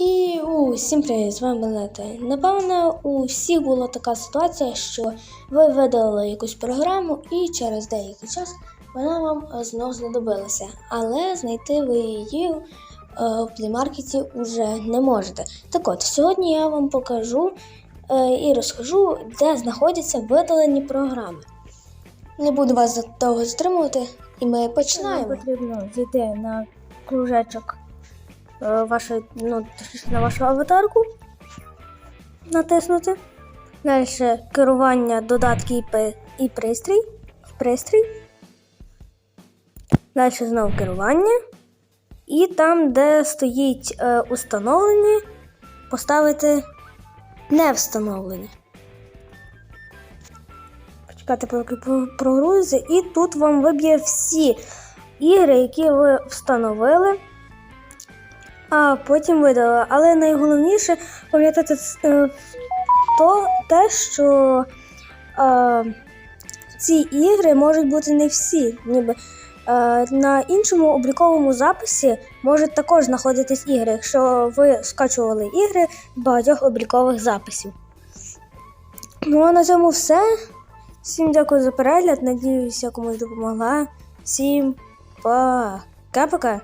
І усім привіт, з вами Лета. Напевно, у всіх була така ситуація, що ви видалили якусь програму і через деякий час вона вам знову знадобилася. Але знайти ви її е, в плеймаркеті вже не можете. Так от, сьогодні я вам покажу е, і розкажу, де знаходяться видалені програми. Не буду вас довго затримувати, і ми починаємо. Потрібно зайти на кружечок е, вашої, ну, на вашу аватарку, натиснути. Далі керування додатки і, пристрій. Пристрій. Далі знову керування. І там, де стоїть е, установлені, поставити не встановлені. Почекати, поки про- прогрузиться. І тут вам виб'є всі ігри, які ви встановили а потім видала. Але найголовніше пам'ятати е, то те, що е, ці ігри можуть бути не всі. Ніби е, на іншому обліковому записі можуть також знаходитись ігри, якщо ви скачували ігри багатьох облікових записів. Ну а на цьому все. Всім дякую за перегляд. Надіюся, комусь допомогла. Всім пока-пока.